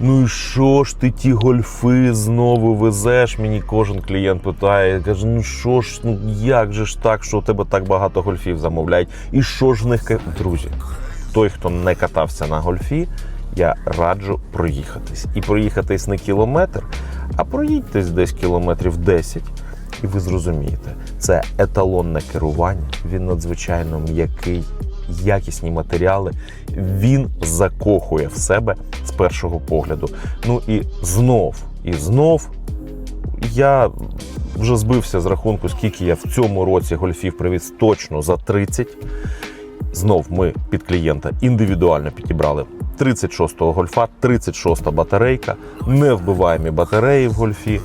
Ну і що ж ти ті гольфи знову везеш? Мені кожен клієнт питає. Каже, ну що ж, ну як же ж так, що у тебе так багато гольфів замовляють? І що ж в них друзі? Той, хто не катався на гольфі, я раджу проїхатись. І проїхатись не кілометр, а проїдьтесь десь кілометрів 10. І ви зрозумієте, це еталонне керування. Він надзвичайно м'який, якісні матеріали. Він закохує в себе з першого погляду. Ну і знов, і знов я вже збився з рахунку, скільки я в цьому році гольфів привіз точно за 30. Знов ми під клієнта індивідуально підібрали 36-го гольфа, 36-та батарейка, невбиваємі батареї в гольфі,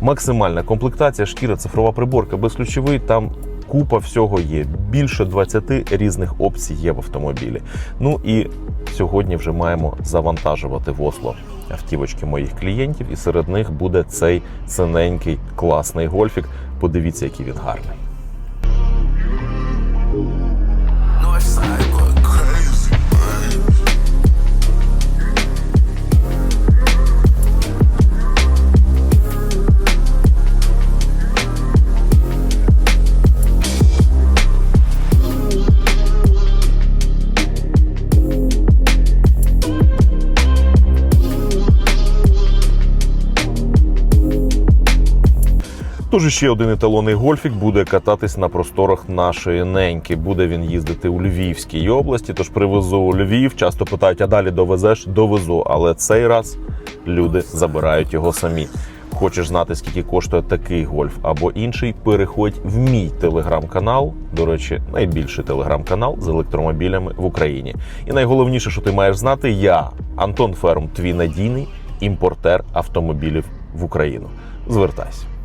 максимальна комплектація, шкіра, цифрова приборка, безключовий. Там купа всього є. Більше 20 різних опцій є в автомобілі. Ну і сьогодні вже маємо завантажувати в Осло автівочки моїх клієнтів, і серед них буде цей цененький класний гольфік. Подивіться, який він гарний. Тож ще один еталонний гольфік буде кататись на просторах нашої неньки. Буде він їздити у Львівській області. Тож привезу Львів. Часто питають, а далі довезеш? Довезу. Але цей раз люди забирають його самі. Хочеш знати, скільки коштує такий гольф або інший? Переходь в мій телеграм-канал. До речі, найбільший телеграм-канал з електромобілями в Україні. І найголовніше, що ти маєш знати, я Антон Ферм, твій надійний імпортер автомобілів в Україну. Звертайся.